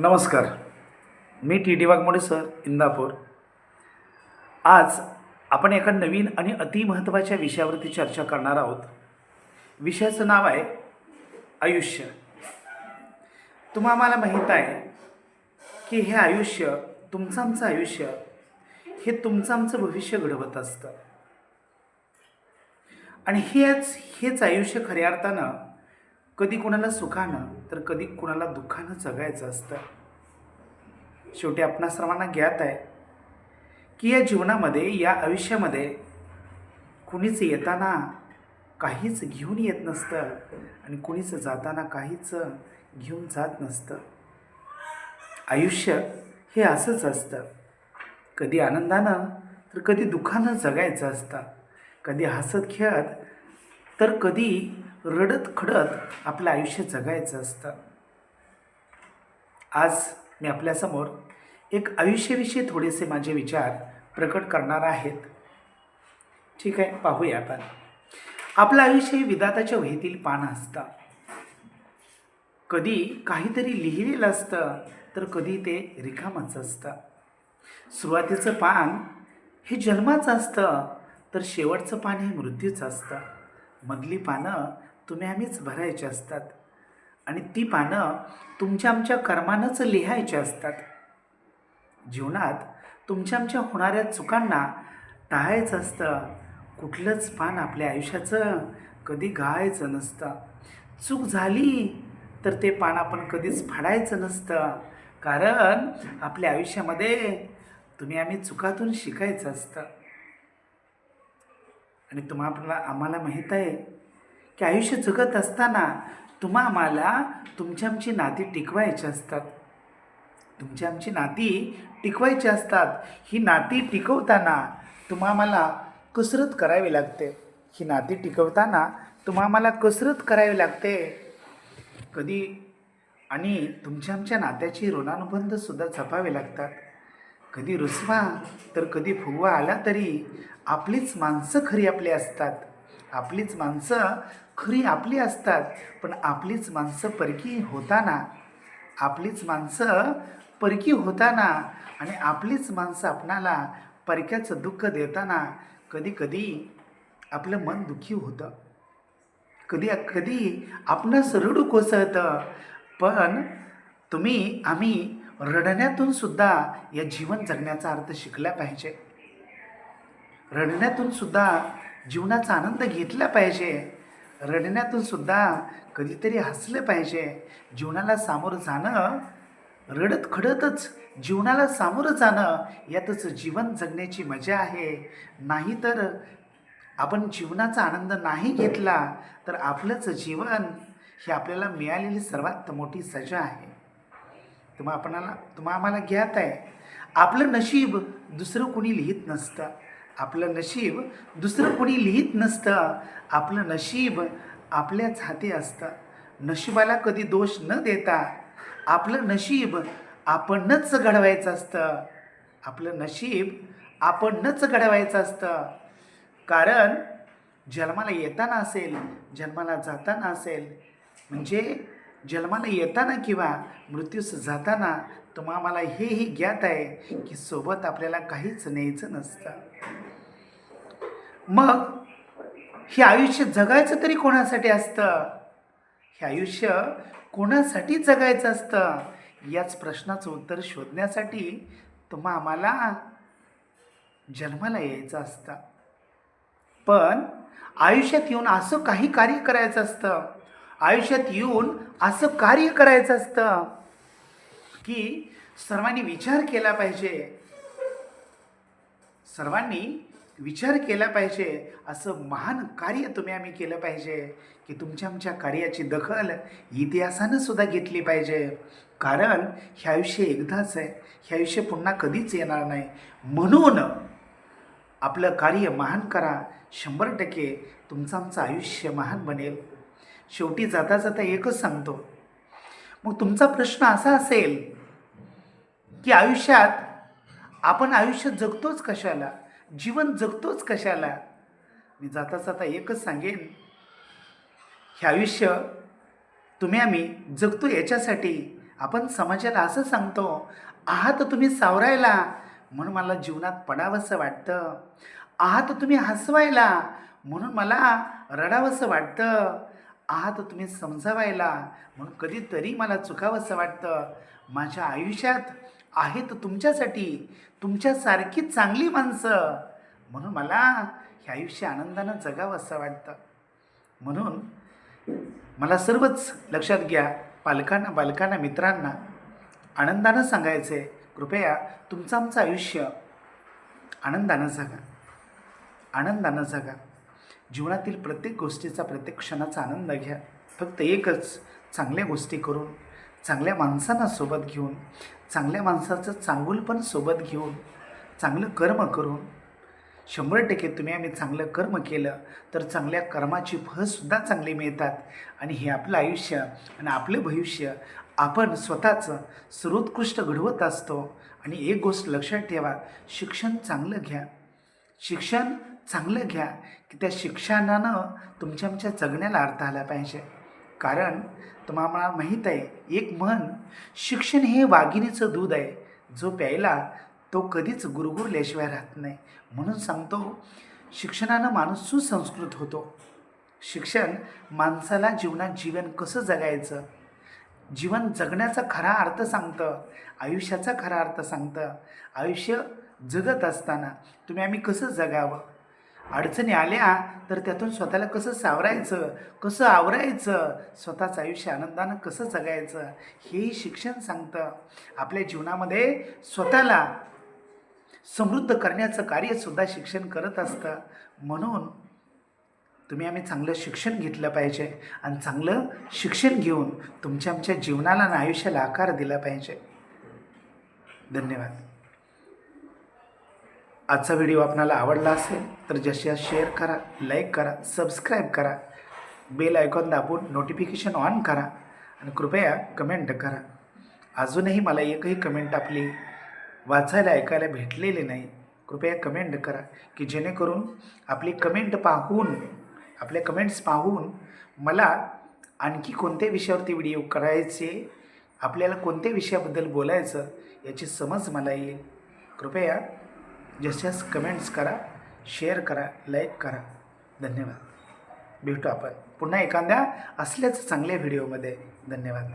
नमस्कार. मी T D Waghmode sir Indapur. आज आपण एका नवीन आणि अतिमहत्त्वाच्या विषयावरती चर्चा करणार आहोत. विषयाचं नाव आहे आयुष्य. तुम्हा आम्हाला माहीत आहे की हे आयुष्य तुमचं आमचं आयुष्य हे तुमचं आमचं भविष्य घडवत असतं. आणि हेच हेच आयुष्य खऱ्या अर्थानं कधी कुणाला सुखानं तर कधी कुणाला दुःखानं जगायचं असतं. शेवटी आपणा सर्वांना ज्ञात आहे की या जीवनामध्ये या आयुष्यामध्ये कुणीच येताना काहीच घेऊन येत नसतं आणि कुणीच जाताना काहीच घेऊन जात नसतं. आयुष्य हे असंच असतं. कधी आनंदानं तर कधी दुःखानं जगायचं असतं. कधी हसत खेळत तर कधी रडत खडत आपलं आयुष्य जगायचं असतं. आज मी आपल्यासमोर एक आयुष्याविषयी थोडेसे माझे विचार प्रकट करणार आहेत. ठीक आहे पाहूया आपण. आपलं आयुष्य हे विदाताच्या वहीतील पान असतं. कधी काहीतरी लिहिलेलं असतं तर कधी ते रिकामच असतं. सुरुवातीचं पान हे जन्माचं असतं तर शेवटचं पान हे मृत्यूचं असतं. मधली पानं तुम्ही आम्हीच भरायचे असतात. आणि ती पानं तुमच्या आमच्या कर्मानंच लिहायची असतात. जीवनात तुमच्या आमच्या होणाऱ्या चुकांना टाळायचं असतं. कुठलंच पान आपल्या आयुष्याचं कधी गाळायचं नसतं. चूक झाली तर ते पान आपण कधीच फाडायचं नसतं. कारण आपल्या आयुष्यामध्ये तुम्ही आम्ही चुकातून शिकायचं असतं. आणि तुम्हाला आम्हाला माहीत आहे की आयुष्य जगत असताना तुम्हा आम्हाला तुमची आमची नाती टिकवायची असतात. तुमची आमची नाती टिकवायची असतात. ही नाती टिकवताना तुम्हा आम्हाला कसरत करावी लागते. ही नाती टिकवताना तुम्हा आम्हाला कसरत करावी लागते. कधी आणि तुमच्या आमच्या नात्याची ऋणानुबंधसुद्धा जपावे लागतात. कधी रुसवा तर कधी फुगवा आला तरी आपलीच माणसं खरी आपली असतात. आपलीच माणसं खरी आपली असतात पण आपलीच माणसं परकी होताना आपलीच माणसं परकी होताना आणि आपलीच माणसं आपणाला परक्याचं दुःख देताना कधी कधी आपलं मन दुःखी होतं. कधी कधी आपणच रडू कोसळतं पण तुम्ही आम्ही रडण्यातून सुद्धा या जीवन जगण्याचा अर्थ शिकला पाहिजे. रडण्यातून सुद्धा जीवनाचा आनंद घेतला पाहिजे. रडण्यातून सुद्धा कधीतरी हसलं पाहिजे. जीवनाला सामोरं जाणं रडत खडतच जीवनाला सामोरं जाणं यातच जीवन जगण्याची मजा आहे. नाहीतर आपण जीवनाचा आनंद नाही घेतला तर आपलंच जीवन ही आपल्याला मिळालेली सर्वात मोठी सजा आहे. तुम्हा आपणाला तुम्हा आम्हाला घ्यात आहे. आपलं नशीब दुसरं कोणी लिहित नसतं. आपलं नशीब दुसरं कोणी लिहित नसतं. आपलं नशीब आपल्याच हाती असतं. नशिबाला कधी दोष न देता आपलं नशीब आपणच घडवायचं असतं. आपलं नशीब आपणच घडवायचं असतं. कारण जन्माला येताना असेल जन्माला जाताना असेल म्हणजे जन्माला येताना किंवा मृत्यूस जाताना तुम्हा आम्हाला हेही ज्ञात आहे की सोबत आपल्याला काहीच न्यायचं नसतं. मग हे आयुष्य जगायचं तरी कोणासाठी असतं? हे आयुष्य कोणासाठी जगायचं असतं? याच प्रश्नाचं उत्तर शोधण्यासाठी तुम्हा आम्हाला जन्माला यायचं असतं. पण आयुष्यात येऊन असं काही कार्य करायचं असतं? आयुष्यात येऊन असं कार्य करायचं असतं की सर्वांनी विचार केला पाहिजे. सर्वांनी विचार केला पाहिजे. असं महान कार्य तुम्ही आम्ही केलं पाहिजे की तुमच्या आमच्या कार्याची दखल इतिहासानं सुद्धा घेतली पाहिजे. कारण हे आयुष्य एकदाच आहे. हे आयुष्य पुन्हा कधीच येणार नाही. म्हणून आपलं कार्य महान करा. शंभर टक्के तुमचं आमचं आयुष्य महान बनेल. शेवटी जाता जाता एकच सांगतो. मग तुमचा प्रश्न असा असेल की आयुष्यात आपण आयुष्य जगतोच कशाला? जीवन जगतोच कशाला? मी जाता जाता एकच सांगेन. हे आयुष्य तुम्ही आम्ही जगतो याच्यासाठी. आपण समाजाला असं सांगतो आहात तुम्ही सावरायला. म्हणून मला जीवनात पडावंसं वाटतं. आहात तुम्ही हसवायला. म्हणून मला रडावंसं वाटतं. आहात तुम्ही समजावायला. म्हणून कधीतरी मला चुकावंसं वाटतं. माझ्या आयुष्यात आहेत तुमच्यासाठी. तुमच्यासारखी चांगली माणसं. म्हणून मला हे आयुष्य आनंदानं जगावं असं वाटतं. म्हणून मला सर्वच लक्षात घ्या पालकांना बालकांना मित्रांना. आनंदानं सांगायचं आहे कृपया तुमचं आमचं आयुष्य आनंदानं जगा. आनंदानं जगा. जीवनातील प्रत्येक गोष्टीचा प्रत्येक क्षणाचा आनंद घ्या. फक्त एकच चांगल्या गोष्टी करून चांगल्या माणसांना सोबत घेऊन चांगल्या माणसाचं चांगुलपण सोबत घेऊन चांगलं कर्म करून शंभर टक्के तुम्ही आम्ही चांगलं कर्म केलं तर चांगल्या कर्माची फळसुद्धा चांगली मिळतात. आणि हे आपलं आयुष्य आणि आपलं भविष्य आपण स्वतःचं सर्वोत्कृष्ट घडवत असतो. आणि एक गोष्ट लक्षात ठेवा शिक्षण चांगलं घ्या. शिक्षण चांगलं घ्या की त्या शिक्षणानं तुमच्या आमच्या जगण्याला अर्थ आला पाहिजे. कारण तुम्हाला माहीत आहे एक म्हण शिक्षण हे वाघिणीचं दूध आहे जो प्यायला तो कधीच गुरगुरल्याशिवाय राहत नाही. म्हणून सांगतो शिक्षणानं माणूस सुसंस्कृत होतो. शिक्षण माणसाला जीवनात जीवन कसं जगायचं? जीवन जगण्याचा खरा अर्थ सांगतं आयुष्याचा खरा अर्थ सांगतं. आयुष्य जगत असताना तुम्ही आम्ही कसं जगावं? अडचणी आल्या तर त्यातून स्वतःला कसं सावरायचं? कसं आवरायचं? स्वतःचं आयुष्य आनंदानं कसं जगायचं? हेही शिक्षण सांगतं. आपल्या जीवनामध्ये स्वतःला समृद्ध करण्याचं कार्यसुद्धा शिक्षण करत असतं. म्हणून तुम्ही आम्ही चांगलं शिक्षण घेतलं पाहिजे आणि चांगलं शिक्षण घेऊन तुमच्या आमच्या जीवनाला आणि आयुष्याला आकार दिला पाहिजे. धन्यवाद. आजचा व्हिडिओ आपणाला आवडला असेल तर जशा शेअर करा लाईक करा सबस्क्राईब करा. बेल आयकॉन दाबून नोटिफिकेशन ऑन करा आणि कृपया कमेंट करा. अजूनही मला एकही कमेंट आपली वाचायला ऐकायला भेटलेली नाही. कृपया कमेंट करा की जेणेकरून आपली कमेंट पाहून आपल्या कमेंट्स पाहून मला आणखी कोणत्या विषयावरती व्हिडिओ करायचे आपल्याला कोणत्या विषयाबद्दल बोलायचं याची समज मला येईल. कृपया जशास कमेंट्स करा शेअर करा लाईक करा. धन्यवाद. भेटू आपण पुन्हा एखाद्या असल्याच चांगल्या व्हिडिओमध्ये धन्यवाद.